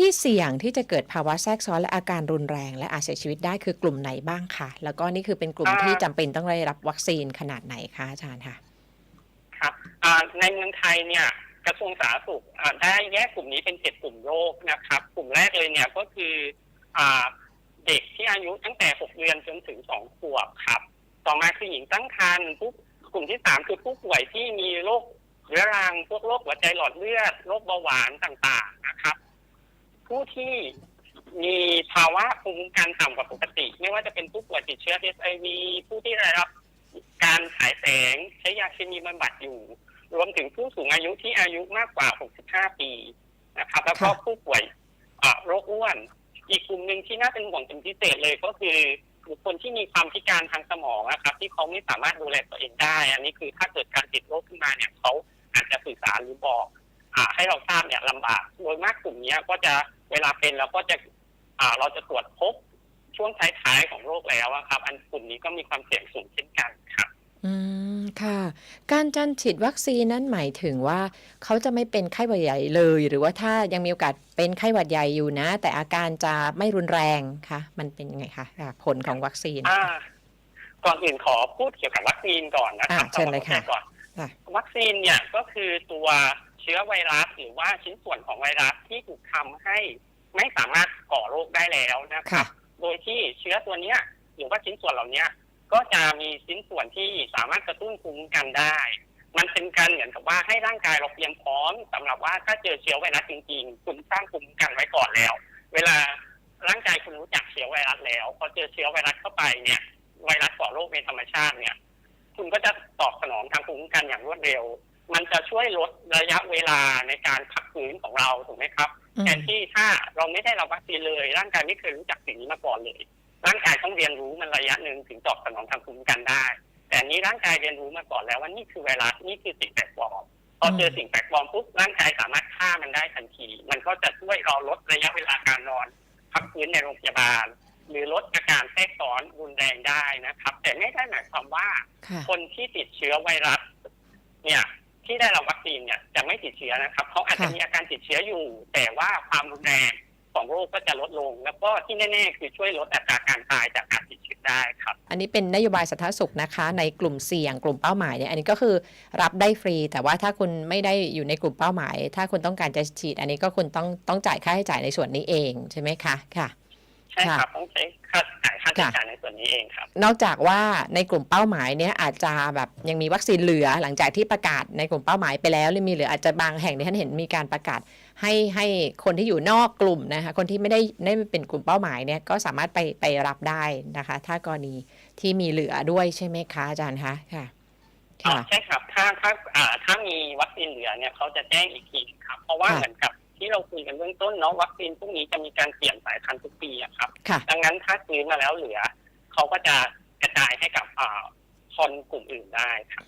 ที่เสี่ยงที่จะเกิดภาวะแทรกซ้อนและอาการรุนแรง และอาจเสียชีวิตได้คือกลุ่มไหนบ้างคะแล้วก็นี่คือเป็นกลุ่มที่จำเป็นต้องได้รับวัคซีนขนาดไหนคะอาจารย์คะครับในเมืองไทยเนี่ยกระทรวงสาธารณสุขได้แยกกลุ่มนี้เป็นเจ็ดกลุ่มโรคนะครับ กลุ่มแรกเลยเนี่ยก็คืออเด็กที่อายุตั้งแต่หกเดือนจนถึงสองขวบครับ ต่อมาคือหญิงตั้งครรภ์ผู้กลุ่มที่สามคือผู้ป่วยที่มีโรคเรื้อรังพวกโรคหัวใจหลอดเลือดโรคเบาหวานต่าง ผู้ที่มีภาวะภูมิคุ้มกันต่ำกว่าปกติ ไม่ว่าจะเป็นผู้ป่วยติดเชื้อ HIV ผู้ที่ได้รับการฉายแสงใช้ยาเคมีบำบัดอยู่ รวมถึงผู้สูงอายุที่อายุมากกว่า 65 ปีนะครับแล้วก็ค่ะผู้ป่วยอ่าโรคอ้วน อีกกลุ่มหนึ่งที่น่าเป็นห่วงเป็นพิเศษเลยก็คือบุคคลที่มีความพิการทางสมองนะครับ ที่เขาไม่สามารถดูแลตัวเองได้ อันนี้คือถ้าเกิดการติดโรคขึ้นมาเนี่ยเขาอาจจะสื่อสารหรือบอกอ่า ให้เราทราบเนี่ยลำบาก โดยมากกลุ่มเนี้ยก็จะเวลาเป็นเราก็จะอ่าเราจะตรวจพบช่วงท้ายๆของโรคแล้วอะครับ อันกลุ่มนี้ก็มีความเสี่ยงสูงเช่นกันครับ อืมค่ะ การจันฉีดวัคซีนนั้นหมายถึงว่า เขาจะไม่เป็นไข้หวัดใหญ่เลย หรือว่าถ้ายังมีโอกาสเป็นไข้หวัดใหญ่อยู่นะ แต่อาการจะไม่รุนแรงคะมันเป็นยังไงคะอ่าผลของวัคซีนอ่าก่อนอื่นขอพูดเกี่ยวกับวัคซีนก่อนนะครับอ่าเชิญเลยค่ะอาก่อนค่ะวัคซีนเนี่ยก็คือตัว เชื้อไวรัสหรือว่าชิ้นส่วนของไวรัสที่ถูกทำให้ไม่สามารถก่อโรคได้แล้วนะครัค่ะบโดยที่เชื้อตัวเนี้ยหรือว่าชิ้นส่วนเหล่าเนี้ยก็จะมีชิ้นส่วนที่สามารถกระตุ้นภูมิคุ้มกันได้ มันเป็นการเหมือนกับว่าให้ร่างกายเราเตรียมพร้อมสำหรับว่าถ้าเจอเชื้อไวรัสจริงๆ คุณสร้างภูมิคุ้มกันไว้ก่อนแล้ว เวลาร่างกายคุณรู้จักเชื้อไวรัสแล้วพอเจอเชื้อไวรัสเข้าไปเนี่ย ไวรัสก่อโรคในธรรมชาติเนี่ย คุณก็จะตอบสนองทางภูมิคุ้มกันอย่างรวดเร็ว มันจะช่วยลดระยะเวลาในการพักฟื้นของเราถูกไหมครับอืมแทนที่ถ้าเราไม่ได้รับวัคซีนเลย ร่างกายไม่เคยรู้จักสิ่งนี้มาก่อนเลย ร่างกายต้องเรียนรู้มันระยะหนึ่งถึงตอบสนองทางภูมิคุ้มกันได้ แต่อันนี้ร่างกายเรียนรู้มาก่อนแล้วว่านี่คือไวรัสนี่คือสิ่งแปลกปลอมพอเจอสิ่งแปลกปลอมปุ๊บร่างกายสามารถฆ่ามันได้ทันที มันก็จะช่วยเราลดระยะเวลาการนอน พักฟื้นในโรงพยาบาล หรือลดอาการแทรกซ้อนรุนแรงได้นะครับ แต่ไม่ได้หมายความว่าค่ะคนที่ติดเชื้อไวรัส เนี่ย ที่ได้รับวัคซีนเนี่ยจะไม่ติดเชื้อนะครับเขาอาจจะค่ะมีอาการติดเชื้ออยู่ แต่ว่าความรุนแรงของโรคก็จะลดลง แล้วก็ที่แน่ๆ คือช่วยลดอัตราการตายจากการติดเชื้อได้ครับ อันนี้เป็นนโยบายสาธารณสุขนะคะ ในกลุ่มเสี่ยงกลุ่มเป้าหมายเนี่ยอันนี้ก็คือรับได้ฟรี แต่ว่าถ้าคุณไม่ได้อยู่ในกลุ่มเป้าหมาย ถ้าคุณต้องการจะฉีด อันนี้ก็คุณต้องต้องจ่ายค่าใช้จ่ายในส่วนนี้เองใช่ไหมคะค่ะ ใช่ครับต้องใช้ค่าจ่ายค่าใช้จ่ายในส่วนนี้เองครับ นอกจากว่าในกลุ่มเป้าหมายเนี่ยอาจจะแบบยังมีวัคซีนเหลือหลังจากที่ประกาศในกลุ่มเป้าหมายไปแล้วหรือมีเหลืออาจจะบางแห่งที่ท่านเห็นมีการประกาศ ให้ให้คนที่อยู่นอกกลุ่มนะคะคนที่ไม่ได้ไม่ได้เป็นกลุ่มเป้าหมายเนี่ยก็สามารถไปไปรับได้นะคะ ถ้ากรณีที่มีเหลือด้วยใช่ไหมคะอาจารย์คะค่ะอ๋อค่ะใช่ครับถ้าถ้าอ่าถ้ามีวัคซีนเหลือเนี่ยเขาจะแจ้งอีกทีครับ เพราะว่าค่ะเหมือนกับ ที่เราคุยกันเบื้องต้นเนาะวัคซีนพวกนี้จะมีการเปลี่ยนสายพันธุ์ทุกปีอะครับ ค่ะ ดังนั้นถ้าซื้อมาแล้วเหลือ เขาก็จะกระจายให้กับอ่าคนกลุ่มอื่นได้ครับ